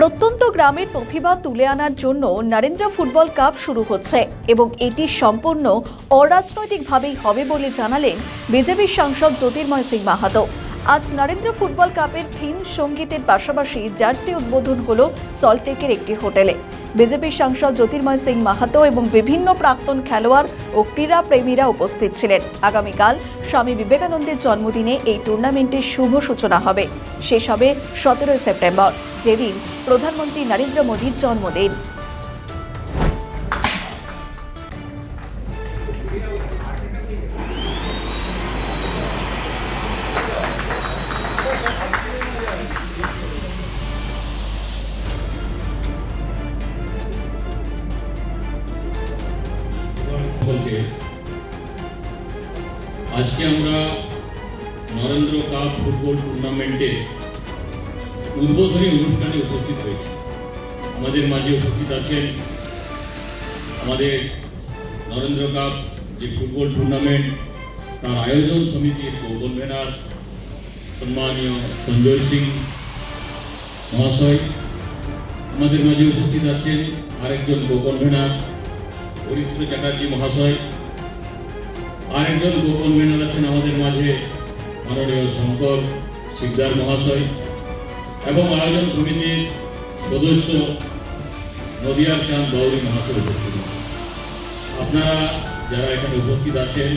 প্রত্যন্ত গ্রামের প্রতিভা তুলে আনার জন্য নরেন্দ্র ফুটবল কাপ শুরু হচ্ছে এবং এটি সম্পূর্ণ অরাজনৈতিকভাবেই হবে বলে জানালেন বিজেপির সাংসদ জ্যোতির্ময় সিং মাহাতো। আজ নরেন্দ্র ফুটবল কাপের থিম সঙ্গীতের পাশাপাশি জার্সি উদ্বোধন হল সল্টটেকের একটি হোটেলে। বিজেপির সাংসদ জ্যোতির্ময় সিং মাহাতো এবং বিভিন্ন প্রাক্তন খেলোয়াড় ও ক্রীড়া প্রেমীরা উপস্থিত ছিলেন। আগামীকাল স্বামী বিবেকানন্দের জন্মদিনে এই টুর্নামেন্টের শুভ সূচনা হবে। শেষ হবে সতেরোই সেপ্টেম্বর। যেদিন প্রধানমন্ত্রী নরেন্দ্র মোদীর জন্মদিন। আজকে আমরা নরেন্দ্র কাপ ফুটবল টুর্নামেন্টে উদ্বোধনী অনুষ্ঠানে উপস্থিত হয়েছি। আমাদের মাঝে উপস্থিত আছেন আমাদের নরেন্দ্র কাপ, যে ফুটবল টুর্নামেন্ট, তার আয়োজন সমিতির কনভেনার সম্মানীয় সঞ্জয় সিং মহাশয়, আমাদের মাঝে উপস্থিত আছেন আরেকজন কো-কনভেনার হরিত্র চ্যাটার্জি মহাশয়। আরেকজন কো-কনভেনার আছেন আমাদের মাঝে মাননীয় শঙ্কর শিকদার মহাশয়। এবং আয়োজন সমিতির সদস্য নদিয়ার চাঁদ গৌরী মহাশয় উপস্থিত। আপনারা যারা এখানে উপস্থিত আছেন,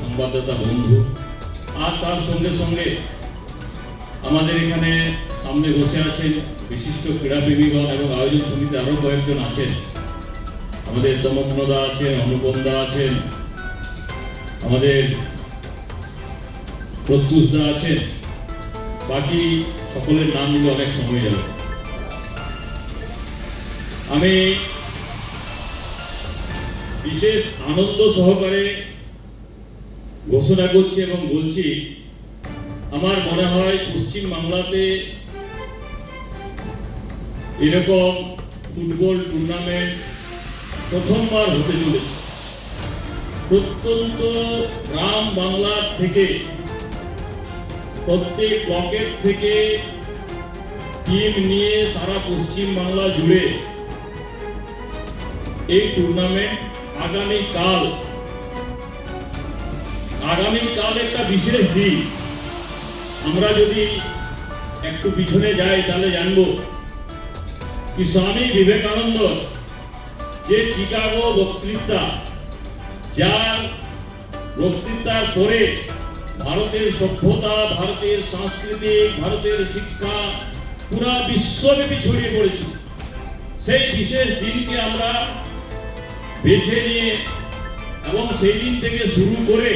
সংবাদদাতা বন্ধু, আর তার সঙ্গে সঙ্গে আমাদের এখানে সামনে বসে আছেন বিশিষ্ট ক্রীড়াপ্রেমীগণ এবং আয়োজন সমিতি আরও কয়েকজন আছেন। আমাদের তমগ্নদা আছেন অনুপমদা আছেন, আমাদের প্রত্যুষদা আছেন। বাকি সকলের নাম নিলে অনেক সময় যাবে। আমি বিশেষ আনন্দ সহকারে ঘোষণা করছি এবং বলছি, আমার মনে হয় পশ্চিম বাংলাতে এরকম ফুটবল টুর্নামেন্ট প্রথমবার হতে চলেছে। প্রত্যন্ত গ্রাম বাংলার থেকে প্রত্যেক ব্লকের থেকে টিম নিয়ে সারা পশ্চিম বাংলা জুড়ে এই টুর্নামেন্ট আগামীকাল আগামীকাল একটা বিশেষ দিন। আমরা যদি একটু পিছনে যাই, তাহলে জানব কি স্বামী বিবেকানন্দ যে চিকাগো বক্তৃতা, যার বক্তৃতার পরে ভারতের সভ্যতা, ভারতের সংস্কৃতি, ভারতের শিক্ষা পুরা বিশ্বব্যাপী ছড়িয়ে পড়েছে। সেই বিশেষ দিনকে আমরা বেছে নিয়ে এবং সেই দিন থেকে শুরু করে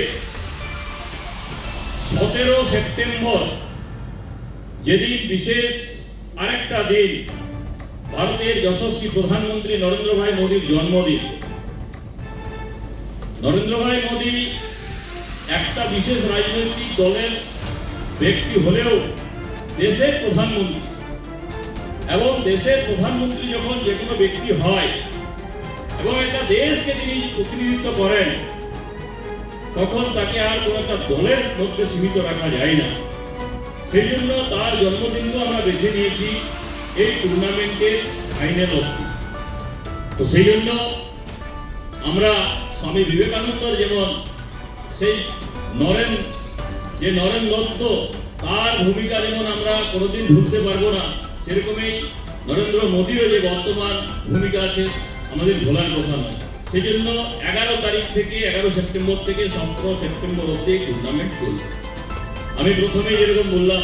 সতেরো সেপ্টেম্বর যেদিন বিশেষ আরেকটা দিন ভারতের যশস্বী প্রধানমন্ত্রী নরেন্দ্র ভাই মোদীর জন্মদিন। নরেন্দ্র ভাই মোদী একটা বিশেষ রাজনৈতিক দলের ব্যক্তি হলেও দেশের প্রধানমন্ত্রী এবং দেশের প্রধানমন্ত্রী যখন যে কোনো ব্যক্তি হয় এবং একটা দেশকে তিনি প্রতিনিধিত্ব করেন, তখন তাকে আর কোনো একটা দলের মধ্যে সীমিত রাখা যায় না। সেই জন্য তার জন্মদিনকে আমরা বেছে নিয়েছি এই টুর্নামেন্টের ফাইনাল অবধি। তো সেই জন্য আমরা স্বামী বিবেকানন্দর যেমন সেই নরেন, যে নরেন দত্ত, তার ভূমিকা যেমন আমরা কোনোদিন ভুলতে পারব না, সেরকমই নরেন্দ্র মোদীরও যে বর্তমান ভূমিকা আছে, আমাদের ভোলার কথা নয়। সেই জন্য এগারো তারিখ থেকে, এগারো সেপ্টেম্বর থেকে, সতেরো সেপ্টেম্বর অব্দি টুর্নামেন্ট চলবে। আমি প্রথমেই যেরকম বললাম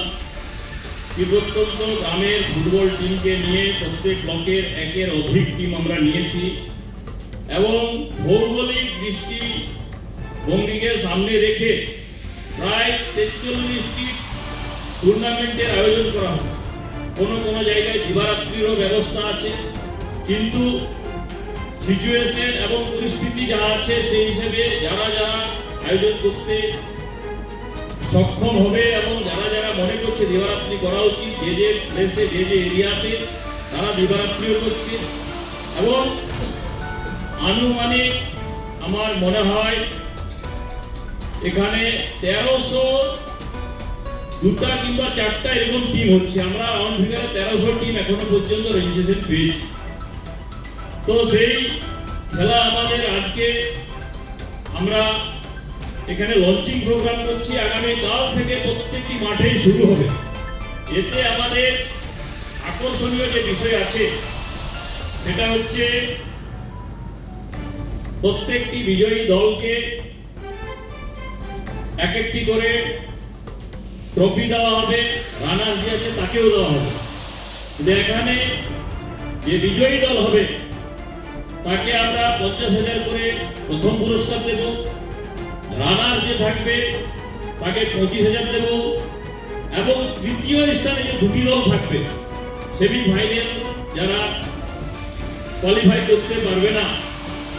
কি প্রত্যন্ত গ্রামের ফুটবল টিমকে নিয়ে প্রত্যেক ব্লকের একের অধিক টিম আমরা নিয়েছি, এবং ভৌগোলিক দৃষ্টি ভঙ্গিকে সামনে রেখে প্রায় তেচল্লিশটি টুর্নামেন্টের আয়োজন করা হচ্ছে। কোনো কোনো জায়গায় দিবারাত্রিরও ব্যবস্থা আছে, কিন্তু সিচুয়েশন এবং পরিস্থিতি যা আছে সেই হিসেবে যারা যারা আয়োজন করতে সক্ষম হবে এবং যারা যারা মনে করছে দিবারাত্রি করা উচিত, যে যে প্লেসে যে যে এরিয়াতে তারা দিবারাত্রিও করছে এবং আনুমানিক আমার মনে হয় এখানে তেরোশো দুটা কিংবা চারটা এরকম টিম হচ্ছে। আমরা রাউন্ড ফিগারে তেরোশো টিম এখনও পর্যন্ত রেজিস্ট্রেশন পেয়েছি। তো সেই খেলা আমাদের আজকে আমরা এখানে লঞ্চিং প্রোগ্রাম করছি। আগামী কাল থেকে প্রত্যেকটি মাঠেই শুরু হবে। এতে আমাদের আকর্ষণীয় যে বিষয় আছে, সেটা হচ্ছে প্রত্যেকটি বিজয়ী দলকে এক একটি করে ট্রফি দেওয়া হবে, রানার যে আছে তাকেও দেওয়া হবে। কিন্তু এখানে যে বিজয়ী দল হবে, তাকে আমরা পঞ্চাশ হাজার করে প্রথম পুরস্কার দেব। রানার যে থাকবে, তাকে পঁচিশ হাজার দেব। এবং তৃতীয় স্থানে যে দুটি দল থাকবে সেমি ফাইনাল যারা কোয়ালিফাই করতে পারবে না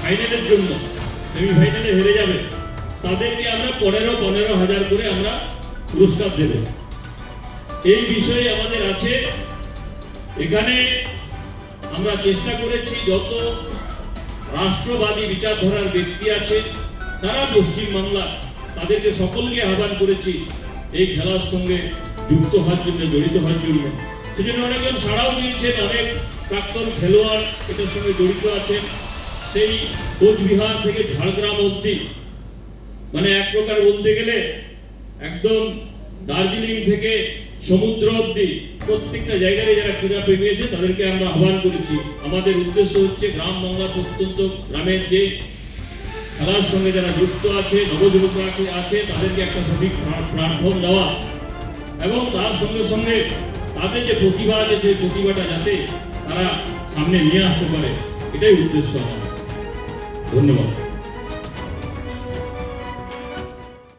ফাইনালের জন্য সেমি ফাইনালে হেরে যাবে। তাদেরকে আমরা পনেরো পনেরো হাজার করে আমরা পুরস্কার দেব। এই বিষয়ে আমাদের আছে। এখানে আমরা চেষ্টা করেছি, যত রাষ্ট্রবাদী বিচারধারার ব্যক্তি আছে সারা পশ্চিমবাংলা, তাদেরকে সকলকে আহ্বান করেছি এই খেলার সঙ্গে যুক্ত হওয়ার জন্য, জড়িত হওয়ার জন্য। সেজন্য অনেকজন সাড়াও দিয়েছেন, অনেক প্রাক্তন খেলোয়াড় এটার সঙ্গে জড়িত আছেন। সেই কোচবিহার থেকে ঝাড়গ্রাম অবধি মানে এক প্রকার বলতে গেলে একদম দার্জিলিং থেকে সমুদ্র অবধি প্রত্যেকটা জায়গায় যারা ক্রীড়া আছে তাদেরকে আমরা আহ্বান করেছি। আমাদের উদ্দেশ্য হচ্ছে গ্রাম বাংলার প্রত্যন্ত গ্রামের যে খেলার সঙ্গে যারা যুক্ত আছে নবযুবকরা আছে, তাদেরকে একটা সঠিক প্ল্যাটফর্ম দেওয়া। এবং তার সঙ্গে সঙ্গে তাদের যে প্রতিভা আছে, সেই প্রতিভাটা যাতে তারা সামনে নিয়ে আসতে পারে, এটাই উদ্দেশ্য আমার। ধন্যবাদ।